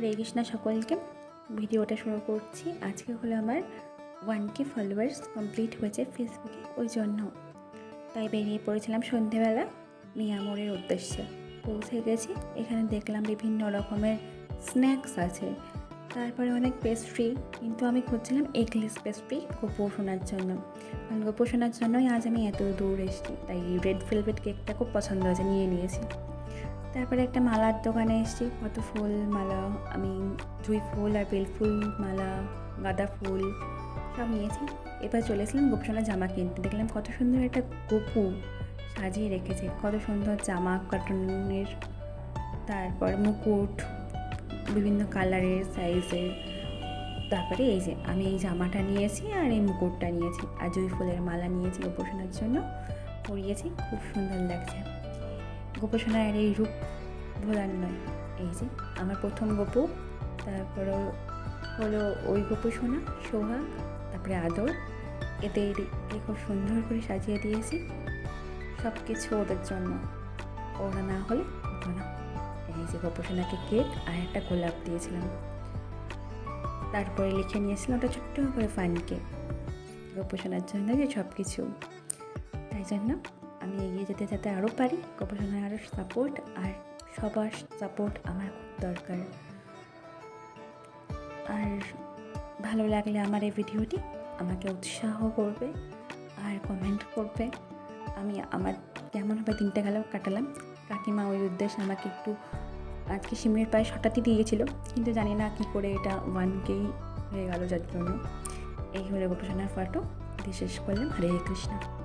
কৃষ্ণা সকলকে। ভিডিওটা শুরু করছি। আজকে হলো আমার ওয়ান কে ফলোয়ার্স কমপ্লিট হয়েছে ফেসবুকে, ওই জন্য। তাই বেরিয়ে পড়েছিলাম সন্ধেবেলা মিয়ামোড়ের উদ্দেশ্যে। পৌঁছে গেছি, এখানে দেখলাম বিভিন্ন রকমের স্ন্যাক্স আছে। তারপরে অনেক পেস্ট্রি কিন্তু আমি খুঁজছিলাম এগলেস পেস্ট্রি গোপো শোনার জন্য। কারণ গোপো শোনার জন্যই আজ আমি এত দূর এসেছি, তাই রেড ভেলভেট কেকটা খুব পছন্দ হয়েছে, নিয়ে নিয়েছি। তারপরে একটা মালার দোকানে এসেছি। কত ফুল মালা আমি জুঁই ফুল আর বেল ফুল, মালা, গাঁদা ফুল সব নিয়েছি। এবার চলে এসেছিলাম গোপসোনা জামা কিনতে। দেখলাম কত সুন্দর একটা গোপু সাজিয়ে রেখেছে। কত সুন্দর জামা কার্টুনের তারপর মুকুট, বিভিন্ন কালারের সাইজের তারপরে এই যে, আমি এই জামাটা নিয়েছি আর এই মুকুটটা নিয়েছি। আর জুঁই ফুলের মালা নিয়েছি গোপোষণার জন্য। পরিয়েছি, খুব সুন্দর লাগছে। গোপোষণার এই রূপ ভোলার নয়। এই যে, আমার প্রথম গপু, তারপর হলো ওই গোপোষণা সোহাগ তারপরে আদর। এদের খুব সুন্দর করে সাজিয়ে দিয়েছি। সব কিছু ওদের জন্য। ওরা না হলে হতো না। এই যে গোপোষণাকে কেক আর একটা গোলাপ দিয়েছিলাম। তারপরে লিখে নিয়েছিলাম ওটা ছোট্ট করে ফানকে গোপোষণার জন্য যে সব কিছু তাই জন্য আমি এগিয়ে যেতে যেতে আরও পারি। গবেষণায় আরও সাপোর্ট আর সবার সাপোর্ট আমার খুব দরকার। আর ভালো লাগলে আমার এই ভিডিওটি আমাকে উৎসাহ করবে আর কমেন্ট করবে। আমি আমার কেমনভাবে দিনটা গেল কাটালাম। কাকিমা ওই উদ্দেশ্যে আমাকে একটু আজকে সিমের পায়ে হঠাৎই দিয়েছিল। কিন্তু জানি না কী করে এটা ওয়ান কেই হয়ে গেল যার জন্য। এই হলো গোপসনার ফটো দিয়ে শেষ করলাম। হরে কৃষ্ণ।